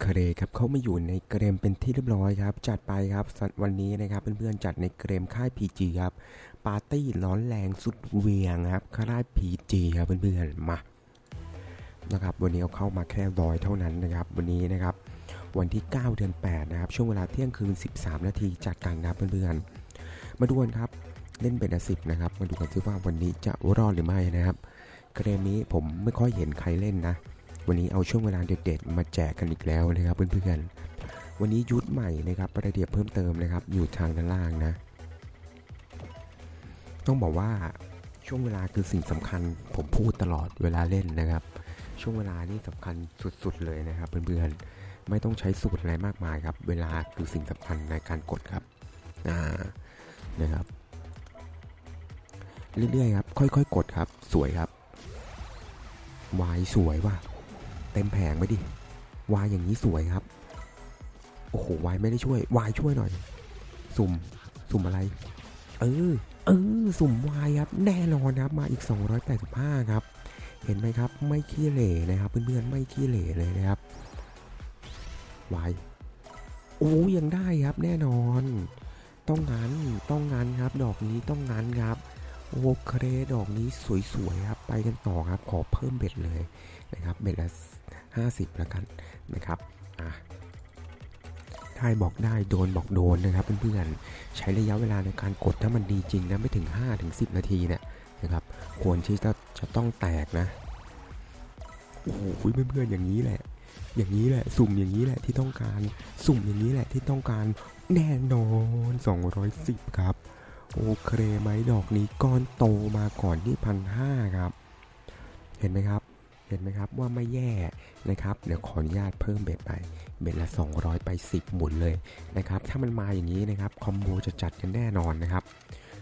เคครับเขามาอยู่ในเกมเป็นที่เรียบร้อยครับ จัดไปครับวันนี้นะครับเพื่อนๆจัดในเกมค่าย PG ครับปาร์ตี้ร้อนแรงสุดเวียงครับค่าย PG ครับเพื่อนๆมานะครับวันนี้เอาเข้ามาแค่ร้อยเท่านั้นนะครับ วันนี้นะครับ วันที่ 9 เดือน 8 นะครับ ช่วงเวลาเที่ยงคืน 13 นาทีจัดกันนะครับเพื่อนๆมาดูกันครับเล่นเป็นอาสิบนะครับมาดูกันซิว่าวันนี้จะรอดหรือไม่นะครับเกมนี้ผมไม่ค่อยเห็นใครเล่นนะ วันนี้เอาช่วงเวลาเด็ดๆ มาแจกกันอีกแล้วนะครับเพื่อนๆ วันนี้ยุทธใหม่นะครับประเดียบเพิ่มเติมนะครับ อยู่ทางด้านล่างนะ ต้องบอกว่าช่วงเวลาคือสิ่งสำคัญ ผมพูดตลอดเวลาเล่นนะครับ ช่วงเวลานี่สำคัญสุดๆเลยนะครับเพื่อนๆ ไม่ต้องใช้สูตรอะไรมากมายครับ เวลาคือสิ่งสำคัญในการกดครับอ่านะครับ เรื่อยๆครับ ค่อยๆ กดครับ สวยครับวายสวยว่ะ เต็มแผงไปดิ วายอย่างนี้สวยครับ โอ้โห วายไม่ได้ช่วย วายช่วยหน่อย สุ่ม สุ่มอะไร เออ เออ สุ่มวายครับ แน่นอนครับ มาอีก 285 ครับ เห็นไหมครับ ไม่ขี้เหร่นะครับ เพื่อนๆ ไม่ขี้เหร่เลยนะครับ วาย โอ้ยังได้ครับ แน่นอน ต้องงั้นต้องงั้นครับ ดอกนี้ต้องงั้นครับ โอเค ดอกนี้สวยๆครับ ไปกันต่อครับ ขอเพิ่มเบ็ดเลยนะครับ เบ็ดละ50แล้วกันนะครับ อะได้บอกได้โดนบอกโดนนะครับเพื่อนๆใช้ระยะเวลาในการกดถ้ามันดีจริงนะไม่ถึง 5-10 นาทีเนี่ยนะครับควรที่จะจะต้องแตกนะโอ้โหเพื่อนๆอย่างนี้แหละ อย่างนี้แหละสุ่มอย่างนี้แหละที่ต้องการสุ่มอย่างนี้แหละที่ต้องการแน่นอน 210 ครับ โอเคไหมดอกนี้ก้อนโตมาก่อนที่พันห้าครับ เห็นไหมครับ เห็นไหมครับว่าไม่แย่นะครับ เดี๋ยวขออนุญาตเพิ่มเบ็ดไป เบ็ดละ 200 ไป 10 หมุนเลยนะครับ ถ้ามันมาอย่างนี้นะครับ คอมโบจะจัดกันแน่นอนนะครับ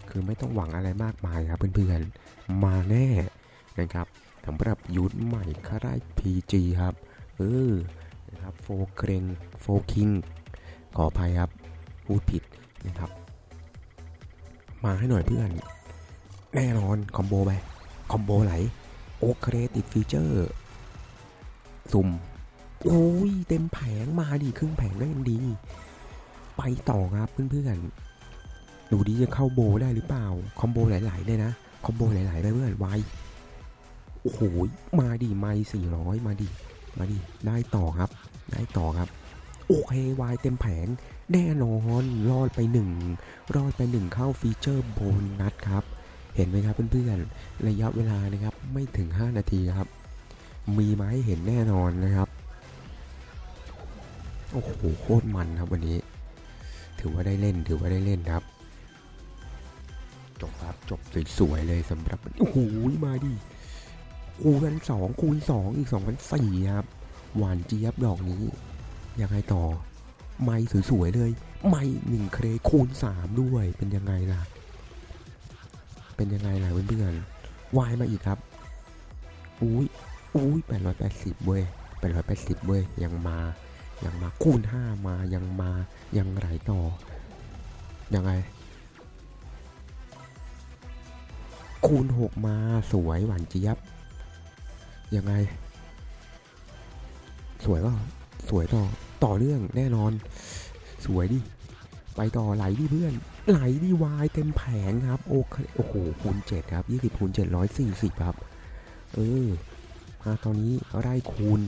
คือไม่ต้องหวังอะไรมากมายครับเพื่อนๆ มาแน่นะครับสำหรับยูทธใหม่ค่าได้ PG ครับ เออ นะครับ โฟเกรงโฟคิง ขออภัยครับ พูดผิดนะครับ มาให้หน่อยเพื่อน แน่นอน คอมโบไป คอมโบไหล โอเคติดฟีเจอร์สุ่มโอ้ยเต็มแผงมาดิครึ่งแผงก็ยังดี ไปต่อครับเพื่อนๆดูดีจะเข้าโบได้หรือเปล่า คอมโบหลายๆเลยนะ คอมโบหลายๆไปเพื่อนไวโอ้โหมาดิไม่สี่ร้อยมาดิมาดิได้ต่อครับ ได้ต่อครับโอเควายเต็มแผงแน่นอนรอดไปหนึ่งรอดไปหนึ่งเข้าฟีเจอร์โบนัสครับ เห็นไหมครับเพื่อนๆ ระยะเวลานะครับไม่ถึง 5 นาทีครับ มีมาให้เห็นแน่นอนนะครับ โอ้โหโคตรมันครับวันนี้ ถือว่าได้เล่นถือว่าได้เล่นครับ จบครับจบสวยๆเลยสำหรับโอ้โหมาดิคูณสองคูณสองอีกสองพันสี่ครับ หวานเจี๊ยบดอกนี้ ยังไงต่อ ไม่สวยๆเลย ไม่หนึ่งเครคูณสามด้วยเป็นยังไงล่ะ เป็นยังไงล่ะเพื่อนๆวายมาอีกครับ อุ้ยอุ้ยแปดร้อยแปดสิบเว้ยแปดร้อยแปดสิบเว้ย ยังมา ยังมาคูณห้ามา ยังมา ยังไหลต่อ ยังไง คูณหกมา สวยหวานเจี๊ยบ ยังไง สวยก็สวยต่อ ต่อเนื่องแน่นอน สวยดิ ไปต่อไหลดิเพื่อน ไหลดิวายเต็มแผงครับโอเคโอ้โหคูณเจ็ดครับยี่สิบคูณเจ็ดร้อยสี่สิบครับ เออมาตอนนี้ได้คูณ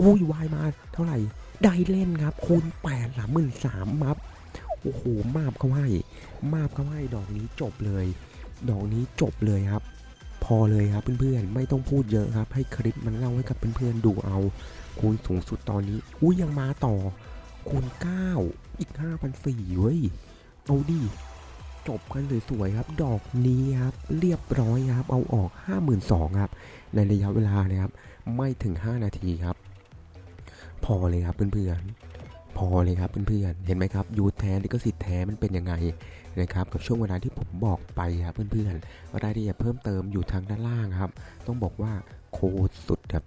อุ้ยวายมาเท่าไหร่ได้เล่นครับ คูณแปดสามหมื่นสามครับโอ้โหมาบเขาให้มาบเขาให้ดอกนี้จบเลย ดอกนี้จบเลยครับ พอเลยครับเพื่อนๆไม่ต้องพูดเยอะครับ ให้คลิปมันเล่าให้กับเพื่อนๆดูเอาคูณสูงสุดตอนนี้อุ้ยยังมาต่อคูณ9อีก5,400เว้ย เอาดิจบกันสวยๆครับ ดอกนี้ครับ เรียบร้อยครับ เอาออก 52,000ครับ ในระยะเวลานะครับ ไม่ถึง 5 นาทีครับ พอเลยครับเพื่อนๆ พอเลยครับเพื่อนๆ เห็นไหมครับ ยูทแท้ลิขสิทธิ์แท้มันเป็นยังไงนะครับ กับช่วงเวลาที่ผมบอกไปครับเพื่อนๆรายละเอียดเพิ่มเติมอยู่ทางด้านล่างครับ ต้องบอกว่าโคตรสุดครับ